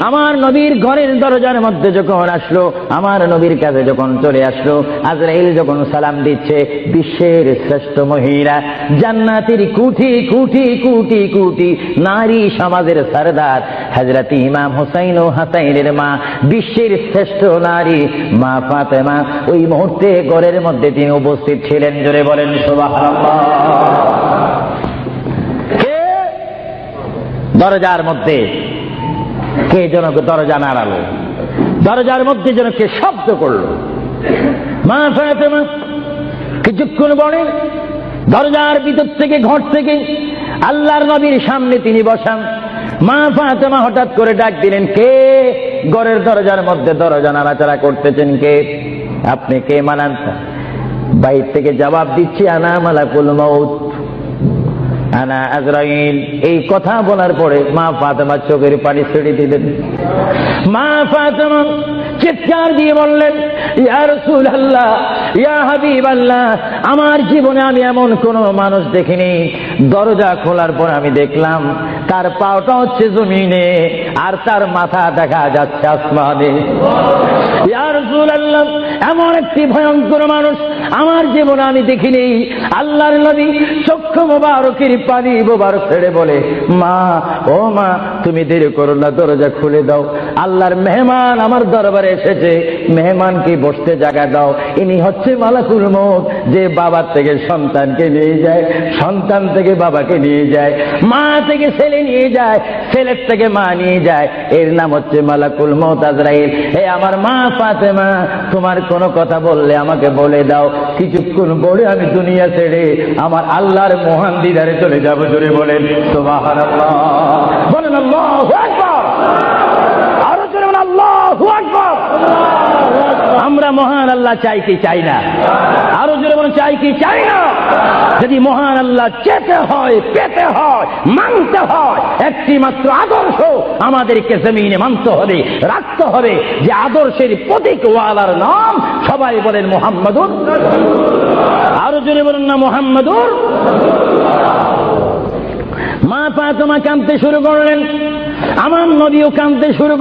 আমার নবীর ঘরের দরজার মধ্যে যখন আসলো, আমার নবীর কাছে যখন চলে আসলো, আজরাইল যখন সালাম দিচ্ছে, বিশ্বের শ্রেষ্ঠ মহিলা, জান্নাতির কুঠি কুঠি কুটি কুটি নারী সমাজের সরদার হজরত ইমাম হুসাইন ও হাসাইনের মা, বিশ্বের শ্রেষ্ঠ নারী, মা ফাতেমা, ওই মুহূর্তে ঘরের মধ্যে তিনি উপস্থিত ছিলেন, জোরে বলেন, সুবহানাল্লাহ। দরজার মধ্যে। কে যেন দরজা নাড়ালো? দরজার মধ্যে যেন কে শব্দ করল। মা ফাতেমা, কিছুক্ষণ পরে দরজার ভিতর থেকে, ঘর থেকে আল্লাহর নবীর সামনে তিনি বসান। মা ফাতেমা হঠাৎ করে ডাক দিলেন, কে? ঘরের দরজার মধ্যে দরজা নাড়াচাড়া করতেছেন কে? আপনি কে মানান? বাইর থেকে জবাব দিচ্ছি, আনা মালাকুল মৌত আনা আজরাইল, এই কথা বলার পরে মা ফাতেমা চোখের পানি ছেড়ে দিলেন। মা ফাতেমা চিৎকার দিয়ে বললেন, ইয়া রাসূলুল্লাহ, ইয়া হাবিব আল্লাহ আমার জীবনে আমি এমন কোন মানুষ দেখিনি। দরজা খোলার পর আমি দেখলাম, তার পাওটা হচ্ছে জমিনে, আর তার মাথা দেখা যাচ্ছে আসমানে। ইয়া আল্লাহ এমন একটি ভয়ঙ্কর মানুষ আমার জীবনে আমি দেখিনি। আল্লাহর নবী চক্ষু মোবারকের পানি মোবারক ছেড়ে বলে, মা, ও মা, তুমি দেরি করো না, দরজা খুলে দাও। আল্লাহর মেহমান আমার দরবারে এসেছে। মেহমানকে বসতে জায়গা দাও। ইনি হচ্ছে মালাকুল মত যে বাবার থেকে সন্তানকে নিয়ে যায়, সন্তান থেকে বাবাকে নিয়ে যায়, মা থেকে ছেলে নিয়ে যায়, ছেলের থেকে মা নিয়ে যায়। এর নাম হচ্ছে মালাকুল মত আজরাইল। হে আমার মা ফাতেমা, তোমার কোনো কথা বললে আমাকে বলে দাও। কিছুক্ষণ পরে আমি দুনিয়া ছেড়ে আমার আল্লাহর মহান দিদারে চলে যাব, জোরে বলেন, সুবহানাল্লাহ। বলেন আরও জোরে আল্লাহু আমরা মহান আল্লাহ চাই কি চাই না? আরও জোরে বলেন, চাই কি চাই না? যদি মহান আল্লাহ চেতে হয়, পেতে হয়, মানতে হয় একটি মাত্র আদর্শ আমাদেরকে জমিনে মানতে হবে, রাখতে হবে যে আদর্শের প্রতীক ওয়ালার নাম সবাই বলেন মোহাম্মদুর আরও জোরে বলেন না মোহাম্মদুর মা পা তোমা কাঁদতে শুরু করলেন। আমার নবীও কাঁদতে শুরু